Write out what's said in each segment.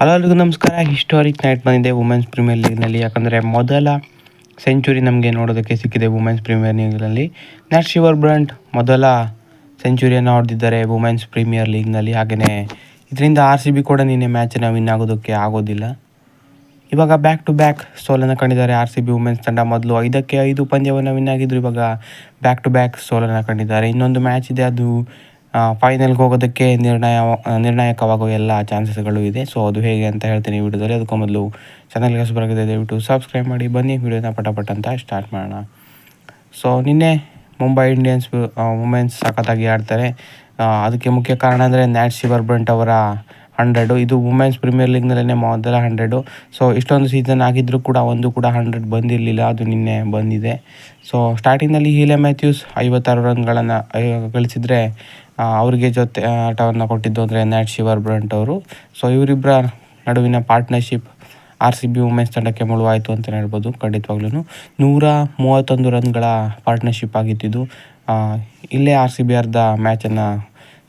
Hello ನಮಸ್ಕಾರ. Historic night ಬಂದಿದೆ women's premier ಲೀಗ್ನಲ್ಲಿ ಯಾಕಂದರೆ ಮೊದಲ ಸೆಂಚುರಿ ನಮಗೆ ನೋಡೋದಕ್ಕೆ ಸಿಕ್ಕಿದೆ ವುಮೆನ್ಸ್ ಪ್ರೀಮಿಯರ್ ಲೀಗ್ನಲ್ಲಿ ನ್ಯಾಟ್ ಶಿವರ್ ಬ್ರಂಟ್ ಮೊದಲ ಸೆಂಚುರಿಯನ್ನು ಹೊಡೆದಿದ್ದಾರೆ ವುಮೆನ್ಸ್ ಪ್ರೀಮಿಯರ್ ಲೀಗ್ನಲ್ಲಿ ಹಾಗೆಯೇ ಇದರಿಂದ ಆರ್ ಸಿ ಬಿ ಕೂಡ ನಿನ್ನೆ ಮ್ಯಾಚನ್ನು ವಿನ್ ಆಗೋದಕ್ಕೆ ಆಗೋದಿಲ್ಲ. ಇವಾಗ ಬ್ಯಾಕ್ ಟು ಬ್ಯಾಕ್ ಸೋಲನ್ನು ಕಂಡಿದ್ದಾರೆ ಆರ್ ಸಿ ಬಿ ವುಮೆನ್ಸ್ ತಂಡ. ಮೊದಲು ಐದಕ್ಕೆ ಐದು ಪಂದ್ಯವನ್ನು ವಿನ್ ಆಗಿದ್ದರು ಇವಾಗ ಬ್ಯಾಕ್ ಟು ಬ್ಯಾಕ್ ಸೋಲನ್ನು ಕಂಡಿದ್ದಾರೆ. ಇನ್ನೊಂದು ಮ್ಯಾಚ್ ಇದೆ, ಅದು ಫೈನಲ್ಗೆ ಹೋಗೋದಕ್ಕೆ ನಿರ್ಣಯ ನಿರ್ಣಾಯಕವಾಗುವ ಎಲ್ಲ ಚಾನ್ಸಸ್ಗಳು ಇದೆ. ಸೊ ಅದು ಹೇಗೆ ಅಂತ ಹೇಳ್ತೀನಿ ವಿಡಿಯೋದಲ್ಲಿ. ಅದಕ್ಕೂ ಮೊದಲು ಚಾನಲ್ಗೆ ಹೊಸಬರಾಗಿದೆ ದಯವಿಟ್ಟು ಸಬ್ಸ್ಕ್ರೈಬ್ ಮಾಡಿ. ಬನ್ನಿ, ವಿಡಿಯೋನ ಪಟಾಪಟ್ ಅಂತ ಸ್ಟಾರ್ಟ್ ಮಾಡೋಣ. ಸೊ ನಿನ್ನೆ ಮುಂಬೈ ಇಂಡಿಯನ್ಸ್ ವುಮೆನ್ಸ್ ಸಖತ್ತಾಗಿ ಆಡ್ತಾರೆ. ಅದಕ್ಕೆ ಮುಖ್ಯ ಕಾರಣ ಅಂದರೆ ನ್ಯಾಟ್ ಶಿವರ್ ಬ್ರಂಟ್ ಅವರ ಹಂಡ್ರೆಡು ಇದು ವುಮೆನ್ಸ್ ಪ್ರೀಮಿಯರ್ ಲೀಗ್ನಲ್ಲೇ ಮೊದಲ ಹಂಡ್ರೆಡು ಸೊ ಇಷ್ಟೊಂದು ಸೀಸನ್ ಆಗಿದ್ದರೂ ಕೂಡ ಒಂದು ಕೂಡ ಹಂಡ್ರೆಡ್ ಬಂದಿರಲಿಲ್ಲ. ಅದು ನಿನ್ನೆ ಬಂದಿದೆ. ಸೊ ಸ್ಟಾರ್ಟಿಂಗ್ನಲ್ಲಿ ಹೀಲೆ ಮ್ಯಾಥ್ಯೂಸ್ ಐವತ್ತಾರು ರನ್ಗಳನ್ನು ಗಳಿಸಿದರೆ ಅವರಿಗೆ ಜೊತೆ ಆಟವನ್ನು ಕೊಟ್ಟಿದ್ದು ಅಂದರೆ ನ್ಯಾಟ್ ಶಿವರ್ ಬ್ರಂಟ್ ಅವರು. ಸೊ ಇವರಿಬ್ಬರ ನಡುವಿನ partnership R C B women's ತಂಡಕ್ಕೆ ಮುಳುವಾಯಿತು ಅಂತಲೇ ಹೇಳ್ಬೋದು ಖಂಡಿತವಾಗ್ಲೂ ನೂರ ಮೂವತ್ತೊಂದು ರನ್ಗಳ ಪಾರ್ಟ್ನರ್ಶಿಪ್ ಆಗಿತ್ತಿದ್ದು ಇಲ್ಲೇ ಆರ್ ಸಿ ಬಿ ಅರ್ಧ ಮ್ಯಾಚನ್ನು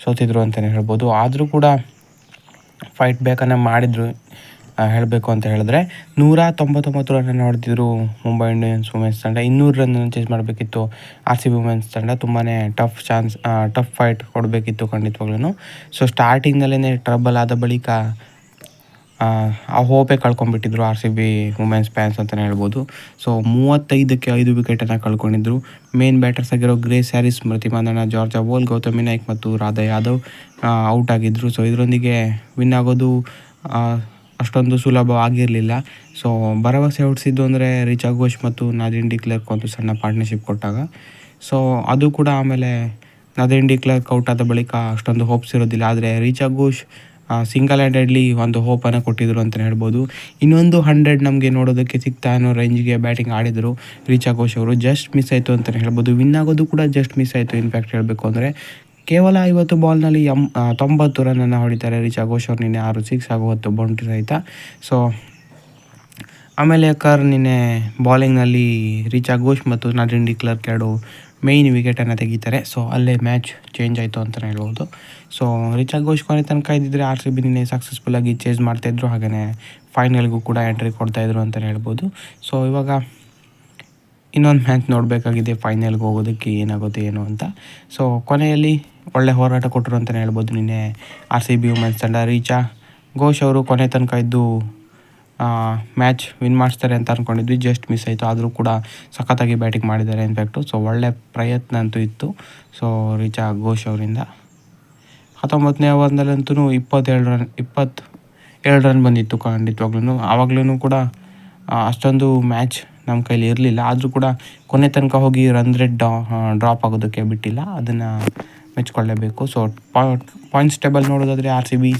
ಸೋತಿದ್ರು ಅಂತಲೇ ಹೇಳ್ಬೋದು. ಆದರೂ ಕೂಡ ಫೈಟ್ ಬೇಕನ್ನು ಮಾಡಿದರು. ಹೇಳಬೇಕು ಅಂತ ಹೇಳಿದ್ರೆ ನೂರ ತೊಂಬತ್ತೊಂಬತ್ತು ರನ್ ಹೊಡೆದಿದ್ರು ಮುಂಬೈ ಇಂಡಿಯನ್ಸ್ ವುಮೆನ್ಸ್ ತಂಡ. ಇನ್ನೂರು ರನ್ ಚೇಸ್ ಮಾಡಬೇಕಿತ್ತು ಆರ್ ಸಿ ಬಿ ವುಮೆನ್ಸ್ ತಂಡ. ತುಂಬಾ ಟಫ್ ಚಾನ್ಸ್ ಟಫ್ ಫೈಟ್ ಕೊಡಬೇಕಿತ್ತು ಖಂಡಿತವಾಗ್ಲೂ ಸೊ ಸ್ಟಾರ್ಟಿಂಗ್ನಲ್ಲೇ ಟ್ರಬಲ್ ಆದ ಬಳಿಕ ಆ, ಹೋಪೆ ಕಳ್ಕೊಂಡ್ಬಿಟ್ಟಿದ್ರು R C B women's fans ಅಂತಲೇ ಹೇಳ್ಬೋದು. ಸೊ ಮೂವತ್ತೈದಕ್ಕೆ ಐದು ವಿಕೆಟನ್ನು ಕಳ್ಕೊಂಡಿದ್ರು. ಮೇನ್ ಬ್ಯಾಟರ್ಸ್ ಆಗಿರೋ Grace Harris Smriti Mandhana Georgia Voll Gautami Naik ಮತ್ತು ರಾಧಾ ಯಾದವ್ ಔಟ್ ಆಗಿದ್ದರು ಸೊ ಇದರೊಂದಿಗೆ ವಿನ್ ಆಗೋದು ಅಷ್ಟೊಂದು ಸುಲಭವಾಗಿರಲಿಲ್ಲ ಸೊ ಭರವಸೆ ಹುಟ್ಟಿಸಿದ್ದು ಅಂದರೆ ರಿಚಾ ಘೋಷ್ ಮತ್ತು ನದಿನ್ ಡಿ ಕ್ಲರ್ಕ್ ಒಂದು ಸಣ್ಣ ಪಾರ್ಟ್ನರ್ಶಿಪ್ ಕೊಟ್ಟಾಗ. ಸೊ ಅದು ಕೂಡ ಆಮೇಲೆ ನದಿನ್ ಡಿ ಕ್ಲರ್ಕ್ ಔಟ್ ಆದ ಬಳಿಕ ಅಷ್ಟೊಂದು ಹೋಪ್ಸ್ ಇರೋದಿಲ್ಲ. ಆದರೆ ರಿಚಾ ಘೋಷ್ ಸಿಂಗಲ್ ಹ್ಯಾಂಡೆಡ್ಲಿ ಒಂದು ಹೋಪನ್ನು ಕೊಟ್ಟಿದ್ರು ಅಂತಲೇ ಹೇಳ್ಬೋದು. ಇನ್ನೊಂದು ಹಂಡ್ರೆಡ್ ನಮಗೆ ನೋಡೋದಕ್ಕೆ ಸಿಗ್ತಾ ಅನ್ನೋ ರೇಂಜ್ಗೆ ಬ್ಯಾಟಿಂಗ್ ಆಡಿದರು ರಿಚಾ ಘೋಷ್ ಅವರು. ಜಸ್ಟ್ ಮಿಸ್ ಆಯಿತು ಅಂತಲೇ ಹೇಳ್ಬೋದು. ವಿನ್ ಆಗೋದು ಕೂಡ ಜಸ್ಟ್ ಮಿಸ್ ಆಯಿತು ಇನ್ಫ್ಯಾಕ್ಟ್ ಹೇಳಬೇಕು ಅಂದರೆ. ಕೇವಲ ಐವತ್ತು ಬಾಲ್ನಲ್ಲಿ ಎಂ ತೊಂಬತ್ತು ರನ್ನನ್ನು ಹೊಡಿತಾರೆ ರಿಚಾ ಘೋಷ್ ಅವರು ನಿನ್ನೆ ಆರು ಸಿಕ್ಸ್ ಆಗುವತ್ತು ಬೌಂಡ್ರಿ ಸಹಿತ. ಸೊ ಆಮೇಲೆ ಕರ್ ನಿನ್ನೆ ಬಾಲಿಂಗ್ನಲ್ಲಿ ರಿಚಾ ಘೋಷ್ ಮತ್ತು ನರಿನ್ ಡಿ ಕ್ಲರ್ಕ್ ಎರಡು ಮೇಯ್ನ್ ವಿಕೆಟನ್ನು ತೆಗಿತಾರೆ. ಸೊ ಅಲ್ಲೇ ಮ್ಯಾಚ್ ಚೇಂಜ್ ಆಯಿತು ಅಂತಲೇ ಹೇಳ್ಬೋದು. ಸೊ ರಿಚಾ ಘೋಷ್ ಕೊನೆ ತನಕ ಇದ್ದಿದ್ರೆ ಆರ್ ಸಿ ಬಿ ನಿನ್ನೆ ಸಕ್ಸಸ್ಫುಲ್ಲಾಗಿ ಚೇಂಜ್ ಮಾಡ್ತಾಯಿದ್ರು ಹಾಗೆಯೇ ಫೈನಲ್ಗೂ ಕೂಡ ಎಂಟ್ರಿ ಕೊಡ್ತಾಯಿದ್ರು ಅಂತಲೇ ಹೇಳ್ಬೋದು. ಸೊ ಇವಾಗ ಇನ್ನೊಂದು ಮ್ಯಾಚ್ ನೋಡಬೇಕಾಗಿದೆ ಫೈನಲ್ಗೆ ಹೋಗೋದಕ್ಕೆ ಏನಾಗುತ್ತೆ ಏನು ಅಂತ. ಸೊ ಕೊನೆಯಲ್ಲಿ ಒಳ್ಳೆ ಹೋರಾಟ ಕೊಟ್ಟರು ಅಂತಲೇ ಹೇಳ್ಬೋದು ನಿನ್ನೆ ಆರ್ ಸಿ ಬಿ ವುಮೆನ್ಸ್ ತಂಡ. ರೀಚಾ ಘೋಷ್ ಅವರು ಕೊನೆ ತನಕ ಇದ್ದು ಮ್ಯಾಚ್ ವಿನ್ ಮಾಡಿಸ್ತಾರೆ ಅಂತ ಅಂದ್ಕೊಂಡಿದ್ವಿ ಜಸ್ಟ್ ಮಿಸ್ ಆಯಿತು. ಆದರೂ ಕೂಡ ಸಖತ್ತಾಗಿ ಬ್ಯಾಟಿಂಗ್ ಮಾಡಿದ್ದಾರೆ ಇನ್ಫ್ಯಾಕ್ಟು ಸೊ ಒಳ್ಳೆ ಪ್ರಯತ್ನ ಅಂತೂ ಇತ್ತು. ಸೊ ರೀಚಾ ಘೋಷ್ ಅವರಿಂದ ಹತ್ತೊಂಬತ್ತನೇ ಓವರ್ನಲ್ಲಂತೂ ಇಪ್ಪತ್ತೇಳು ರನ್ ಇಪ್ಪತ್ತು ಎರಡು ರನ್ ಬಂದಿತ್ತು ಖಂಡಿತವಾಗ್ಲೂ ಆವಾಗ್ಲೂ ಕೂಡ ಅಷ್ಟೊಂದು ಮ್ಯಾಚ್ ನಮ್ಮ ಕೈಲಿ ಇರಲಿಲ್ಲ. ಆದರೂ ಕೂಡ ಕೊನೆ ತನಕ ಹೋಗಿ ರನ್ ರೇಟ್ ಡ್ರಾಪ್ ಆಗೋದಕ್ಕೆ ಬಿಟ್ಟಿಲ್ಲ. ಅದನ್ನು ಮೆಚ್ಕೊಳ್ಳೇಬೇಕು ಸೊ ಪಾಯಿಂಟ್ಸ್ ಟೇಬಲ್ ನೋಡೋದಾದರೆ ಆರ್ ಸಿ ಬಿ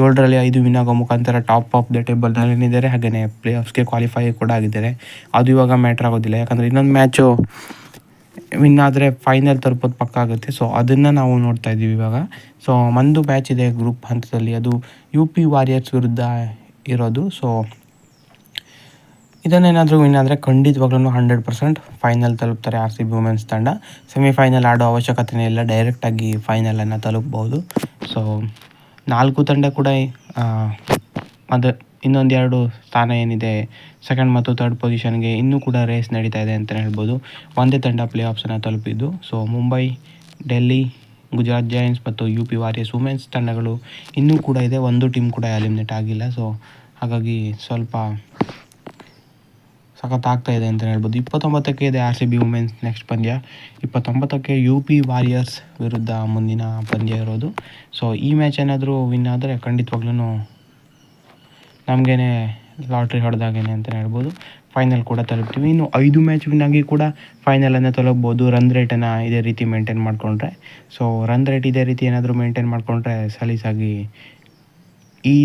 ಏಳರಲ್ಲಿ ಐದು ವಿನ್ ಆಗೋ ಮುಖಾಂತರ ಟಾಪ್ ಆಫ್ ದ ಟೇಬಲ್ನಲ್ಲಿದ್ದಾರೆ ಹಾಗೆಯೇ ಪ್ಲೇ ಆಫ್ಸ್ಗೆ ಕ್ವಾಲಿಫೈ ಕೂಡ ಆಗಿದ್ದಾರೆ. ಅದು ಇವಾಗ ಮ್ಯಾಟ್ರ್ ಆಗೋದಿಲ್ಲ. ಯಾಕಂದರೆ ಇನ್ನೊಂದು ಮ್ಯಾಚು ವಿನ್ ಆದರೆ ಫೈನಲ್ ತಲುಪೋದು ಪಕ್ಕ ಆಗುತ್ತೆ. ಸೊ ಅದನ್ನು ನಾವು ನೋಡ್ತಾ ಇದ್ದೀವಿ ಇವಾಗ. ಸೊ ಒಂದು ಮ್ಯಾಚ್ ಇದೆ ಗ್ರೂಪ್ ಹಂತದಲ್ಲಿ. ಅದು ಯು ಪಿ ವಾರಿಯರ್ಸ್ ವಿರುದ್ಧ ಇರೋದು. ಸೊ ಇದನ್ನೇನಾದರೂ ವಿನ್ ಆದರೆ ಖಂಡಿತವಾಗ್ಲೂ ಹಂಡ್ರೆಡ್ ಪರ್ಸೆಂಟ್ ಫೈನಲ್ ತಲುಪ್ತಾರೆ ಆರ್ ಸಿ ಬಿ ವುಮೆನ್ಸ್ ತಂಡ. ಸೆಮಿಫೈನಲ್ ಆಡೋ ಅವಶ್ಯಕತೆನೇ ಇಲ್ಲ ಡೈರೆಕ್ಟಾಗಿ ಫೈನಲನ್ನು ತಲುಪ್ಬೋದು. ಸೊ ನಾಲ್ಕು ತಂಡ ಕೂಡ ಅದು ಇನ್ನೊಂದು ಎರಡು ಸ್ಥಾನ ಏನಿದೆ ಸೆಕೆಂಡ್ ಮತ್ತು ತರ್ಡ್ ಪೊಸಿಷನ್ಗೆ ಇನ್ನೂ ಕೂಡ ರೇಸ್ ನಡೀತಾ ಇದೆ ಅಂತಲೇ ಹೇಳ್ಬೋದು. ಒಂದೇ ತಂಡ ಪ್ಲೇ ಆಫ್ಸನ್ನು ತಲುಪಿದ್ದು. ಸೊ ಮುಂಬೈ ಡೆಲ್ಲಿ ಗುಜರಾತ್ ಜೈನ್ಸ್ ಮತ್ತು ಯು ಪಿ ವಾರಿಯರ್ಸ್ ವುಮೆನ್ಸ್ ತಂಡಗಳು ಇನ್ನೂ ಕೂಡ ಇದೆ. ಒಂದು ಟೀಮ್ ಕೂಡ ಎಲಿಮಿನೇಟ್ ಆಗಿಲ್ಲ. ಸೊ ಹಾಗಾಗಿ ಸ್ವಲ್ಪ ಸಖತ್ ಆಗ್ತಾ ಇದೆ ಅಂತ ಹೇಳ್ಬೋದು. ಇಪ್ಪತ್ತೊಂಬತ್ತಕ್ಕೆ ಇದೆ R C B women's next ಪಂದ್ಯ. ಇಪ್ಪತ್ತೊಂಬತ್ತಕ್ಕೆ ಯು ಪಿ ವಾರಿಯರ್ಸ್ ವಿರುದ್ಧ ಮುಂದಿನ ಪಂದ್ಯ ಇರೋದು. ಸೊ ಈ ಮ್ಯಾಚ್ ಏನಾದರೂ ವಿನ್ ಆದರೆ ಖಂಡಿತವಾಗ್ಲೂ ನಮಗೇನೆ ಲಾಟ್ರಿ ಹೊಡೆದಾಗೇನೆ ಅಂತಲೇ ಹೇಳ್ಬೋದು. ಫೈನಲ್ ಕೂಡ ತಲುಪ್ತೀವಿ. ಇನ್ನು ಐದು ಮ್ಯಾಚ್ ವಿನ್ ಆಗಿ ಕೂಡ ಫೈನಲನ್ನು ತಲುಪ್ಬೋದು. ರನ್ ರೇಟನ್ನು ಇದೇ ರೀತಿ ಮೇಂಟೈನ್ ಮಾಡಿಕೊಂಡ್ರೆ. ಸೊ ರನ್ ರೇಟ್ ಇದೇ ರೀತಿ ಏನಾದರೂ ಮೇಂಟೈನ್ ಮಾಡಿಕೊಂಡ್ರೆ ಸಲೀಸಾಗಿ ಈ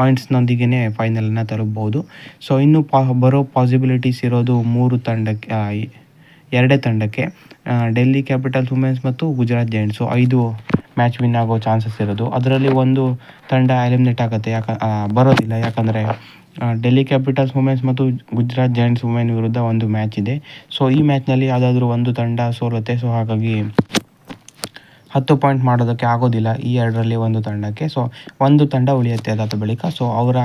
ಪಾಯಿಂಟ್ಸ್ನೊಂದಿಗೆ ಫೈನಲನ್ನು ತಲುಪಬಹುದು ಸೊ ಇನ್ನು ಪಾ ಬರೋ ಪಾಸಿಬಿಲಿಟೀಸ್ ಇರೋದು ಮೂರು ತಂಡಕ್ಕೆ ಎರಡೇ ತಂಡಕ್ಕೆ ಡೆಲ್ಲಿ ಕ್ಯಾಪಿಟಲ್ಸ್ ವುಮೆನ್ಸ್ ಮತ್ತು ಗುಜರಾತ್ ಜೈಂಟ್ಸು ಐದು ಮ್ಯಾಚ್ ವಿನ್ ಆಗೋ ಚಾನ್ಸಸ್ ಇರೋದು. ಅದರಲ್ಲಿ ಒಂದು ತಂಡ ಎಲಿಮಿನೇಟ್ ಆಗುತ್ತೆ. ಯಾಕ ಬರೋದಿಲ್ಲ. ಯಾಕಂದರೆ ಡೆಲ್ಲಿ ಕ್ಯಾಪಿಟಲ್ಸ್ ವುಮೆನ್ಸ್ ಮತ್ತು ಗುಜರಾತ್ ಜೈಂಟ್ಸ್ ವುಮೆನ್ ವಿರುದ್ಧ ಒಂದು ಮ್ಯಾಚ್ ಇದೆ. ಸೊ ಈ ಮ್ಯಾಚ್ನಲ್ಲಿ ಯಾವುದಾದ್ರೂ ಒಂದು ತಂಡ ಸೋಲುತ್ತೆ. ಸೊ ಹಾಗಾಗಿ ಹತ್ತು ಪಾಯಿಂಟ್ ಮಾಡೋದಕ್ಕೆ ಆಗೋದಿಲ್ಲ ಈ ಎರಡರಲ್ಲಿ ಒಂದು ತಂಡಕ್ಕೆ. ಸೊ ಒಂದು ತಂಡ ಉಳಿಯುತ್ತೆ ಅದಾದ ಬಳಿಕ. ಸೊ ಅವರ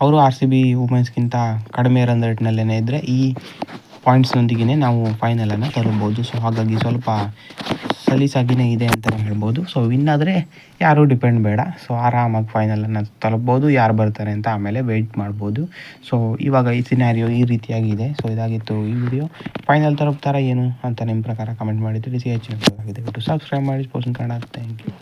ಅವರು ಆರ್ ಸಿ ಬಿ ವುಮೆನ್ಸ್ಗಿಂತ ಕಡಿಮೆ ರನ್ ರೇಟ್ನಲ್ಲೇ ಇದ್ದರೆ ಈ ಪಾಯಿಂಟ್ಸ್ನೊಂದಿಗೆ ನಾವು ಫೈನಲನ್ನು ತಲುಪ್ಬೋದು. ಸೊ ಹಾಗಾಗಿ ಸ್ವಲ್ಪ ಸಲೀಸಾಗಿಯೇ ಇದೆ ಅಂತಲೇ ಹೇಳ್ಬೋದು. ಸೊ ವಿನ್ ಆದರೆ ಯಾರೂ ಡಿಪೆಂಡ್ ಬೇಡ. ಸೊ ಆರಾಮಾಗಿ ಫೈನಲನ್ನು ತಲುಪ್ಬೋದು. ಯಾರು ಬರ್ತಾರೆ ಅಂತ ಆಮೇಲೆ ವೆಯ್ಟ್ ಮಾಡ್ಬೋದು. ಸೊ ಇವಾಗ ಈ ಸಿನಾರಿಯೋ ಈ ರೀತಿಯಾಗಿದೆ. ಸೊ ಇದಾಗಿತ್ತು ಈ ವಿಡಿಯೋ ಫೈನಲ್ ತಲುಪ್ತಾರ ಏನು ಅಂತ ನಿಮ್ಮ ಪ್ರಕಾರ ಕಮೆಂಟ್ ಮಾಡಿ ತಿಳಿಸಿ. ಹೆಚ್ಚಿನ ಸಬ್ಸ್ಕ್ರೈಬ್ ಮಾಡಿ. Sports Kannada thank you